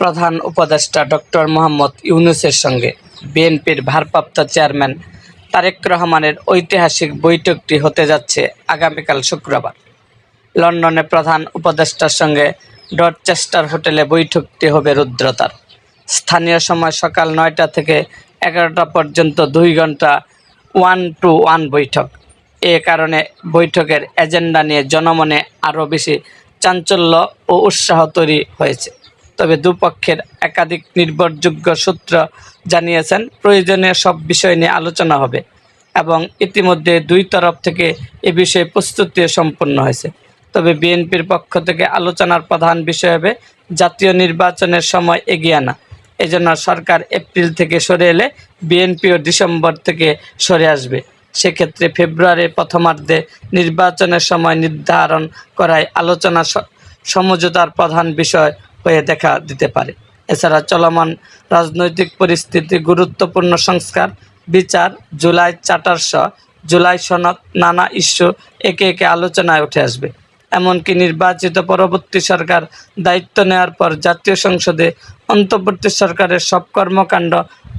প্রধান উপদেষ্টা ডক্টর মোহাম্মদ ইউনুসের সঙ্গে বিএনপির ভারপ্রাপ্ত চেয়ারম্যান তারেক রহমানের ঐতিহাসিক বৈঠকটি হতে যাচ্ছে আগামীকাল শুক্রবার। লন্ডনে প্রধান উপদেষ্টার সঙ্গে ডরচেস্টার হোটেলে বৈঠকটি হবে রুদ্রতার। স্থানীয় সময় সকাল নয়টা থেকে এগারোটা পর্যন্ত দুই ঘণ্টা ওয়ান টু ওয়ান বৈঠক। এ কারণে বৈঠকের এজেন্ডা নিয়ে জনমনে আরও বেশি চাঞ্চল্য ও উৎসাহ তৈরি হয়েছে। তবে দুপক্ষের একাধিক নির্ভরযোগ্য সূত্র জানিয়েছেন, প্রয়োজনীয় সব বিষয় নিয়ে আলোচনা হবে এবং ইতিমধ্যে দুই তরফ থেকে এ বিষয়ে প্রস্তুতিও সম্পন্ন হয়েছে। তবে বিএনপির পক্ষ থেকে আলোচনার প্রধান বিষয় হবে, জাতীয় নির্বাচনের সময় এগিয়ে আনা। এজন্য সরকার এপ্রিল থেকে সরে এলে বিএনপিও ডিসেম্বর থেকে সরে আসবে। সেক্ষেত্রে ফেব্রুয়ারির প্রথমার্ধে নির্বাচনের সময় নির্ধারণ করায় আলোচনা সমঝোতার প্রধান বিষয় হয়ে দেখা দিতে পারে। এছাড়া চলমান রাজনৈতিক পরিস্থিতি গুরুত্বপূর্ণ সংস্কার, বিচার, জুলাই চার্টার সহ জুলাই সনদ নানা ইস্যু একে একে আলোচনায় উঠে আসবে। এমনকি নির্বাচিত পরবর্তী সরকার দায়িত্ব নেওয়ার পর জাতীয় সংসদে অন্তর্বর্তী সরকারের সব কর্মকাণ্ড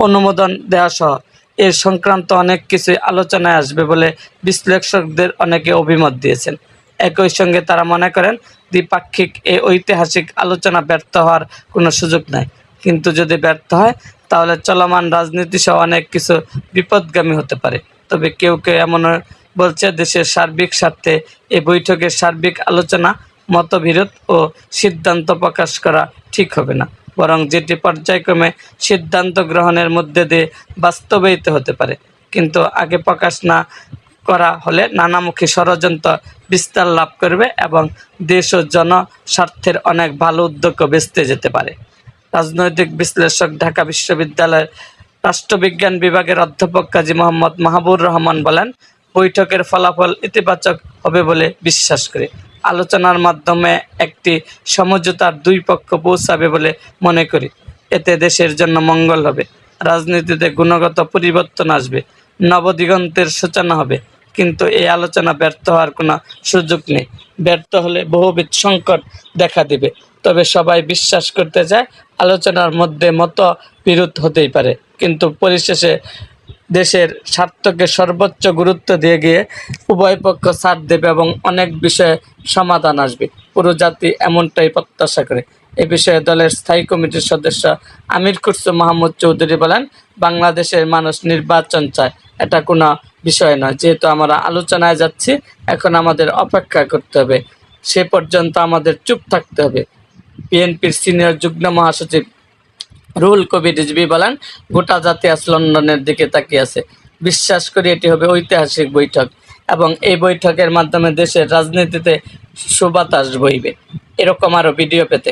অনুমোদন দেওয়া সহ এর সংক্রান্ত অনেক কিছুই আলোচনায় আসবে বলে বিশ্লেষকদের অনেকে অভিমত দিয়েছেন। একই সঙ্গে তারা মনে করেন দ্বিপাক্ষিক এই ঐতিহাসিক আলোচনা ব্যর্থ হওয়ার কোনো সুযোগ নাই। কিন্তু যদি ব্যর্থ হয়, তাহলে চলমান রাজনীতি সহ অনেক কিছু বিপদগামী হতে পারে। তবে কেউ কেউ এমন বলছে, দেশের সার্বিক স্বার্থে এ বৈঠকের সার্বিক আলোচনা, মতবিরোধ ও সিদ্ধান্ত প্রকাশ করা ঠিক হবে না। বরং যেটি পর্যায়ক্রমে সিদ্ধান্ত গ্রহণের মধ্যে দিয়ে বাস্তবায়িত হতে পারে। কিন্তু আগে প্রকাশ না করা হলে নানামুখী ষড়যন্ত্র বিস্তার লাভ করবে এবং দেশ ও জনস্বার্থের অনেক ভালো উদ্যোগও বেচতে যেতে পারে। রাজনৈতিক বিশ্লেষক ঢাকা বিশ্ববিদ্যালয়ের রাষ্ট্রবিজ্ঞান বিভাগের অধ্যাপক কাজী মোহাম্মদ মাহবুর রহমান বলেন, বৈঠকের ফলাফল ইতিবাচক হবে বলে বিশ্বাস করি। আলোচনার মাধ্যমে একটি সমঝোতার দুই পক্ষ পৌঁছাবে বলে মনে করি। এতে দেশের জন্য মঙ্গল হবে। রাজনীতিতে গুণগত পরিবর্তন আসবে। নবদিগন্তের সূচনা হবে। কিন্তু এই আলোচনা ব্যর্থ হওয়ার কোনো সুযোগ নেই। ব্যর্থ হলে বহুবিধ সংকট দেখা দিবে। তবে সবাই বিশ্বাস করতে চায়, আলোচনার মধ্যে মত বিরোধ হতেই পারে। কিন্তু পরিশেষে দেশের স্বার্থকে সর্বোচ্চ গুরুত্ব দিয়ে গিয়ে উভয় পক্ষ ছাড় দেবে এবং অনেক বিষয়ে সমাধান আসবে। পুরো জাতি এমনটাই প্রত্যাশা করে। এ বিষয়ে দলের স্থায়ী কমিটির সদস্য আমির খুরসু মাহমুদ চৌধুরী বলেন, বাংলাদেশের মানুষ নির্বাচন চায়। এটা কোনো বিষয় নয়। যেহেতু আমরা আলোচনায় যাচ্ছি, এখন আমাদের অপেক্ষা করতে হবে। সে পর্যন্ত আমাদের চুপ থাকতে হবে। বিএনপির সিনিয়র যুগ্ম মহাসচিব রুহুল কবির রিজভি বলেন, গোটা জাতি আজ লন্ডনের দিকে তাকিয়ে আছে। বিশ্বাস করি এটি হবে ঐতিহাসিক বৈঠক এবং এই বৈঠকের মাধ্যমে দেশের রাজনীতিতে সুবাতাস বইবে। এরকম আরও ভিডিও পেতে